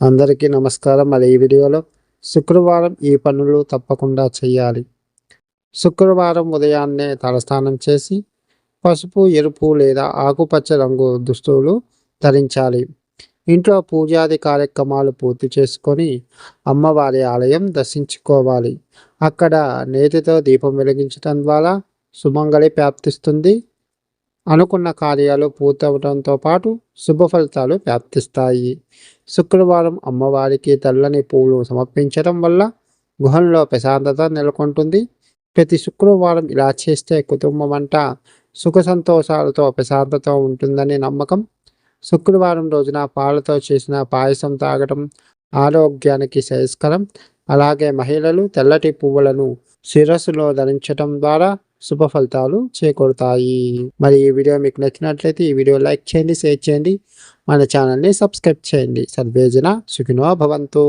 అందరికీ నమస్కారం. మరి ఈ వీడియోలో శుక్రవారం ఈ పనులు తప్పకుండా చేయాలి. శుక్రవారం ఉదయాన్నే తలస్నానం చేసి పసుపు ఎరుపు లేదా ఆకుపచ్చ రంగు దుస్తులు ధరించాలి. ఇంట్లో పూజాది కార్యక్రమాలు పూర్తి చేసుకొని అమ్మవారి ఆలయం దర్శించుకోవాలి. అక్కడ నేతితో దీపం వెలిగించడం ద్వారా సుమంగళి ప్రాప్తిస్తుంది. అనుకున్న కార్యాలు పూర్తవడంతో పాటు శుభ ఫలితాలు వ్యాప్తిస్తాయి. శుక్రవారం అమ్మవారికి తెల్లని పూలు సమర్పించడం వల్ల గుహంలో ప్రశాంతత నెలకొంటుంది. ప్రతి శుక్రవారం ఇలా చేస్తే కుటుంబం అంతా సుఖ సంతోషాలతో ప్రశాంతత ఉంటుందని నమ్మకం. శుక్రవారం రోజున పాలతో చేసిన పాయసం తాగడం ఆరోగ్యానికి శ్రేయస్కరం అలాగే మహిళలు తెల్లటి పువ్వులను శిరస్సులో ధరించడం ద్వారా శుభ ఫలితాలు చేకూరుతాయి. మరి ఈ వీడియో మీకు నచ్చినట్లయితే ఈ వీడియో లైక్ చేయండి షేర్ చేయండి. మన ఛానల్ని సబ్స్క్రైబ్ చేయండి. సర్వేజన సుఖినో భవంతు.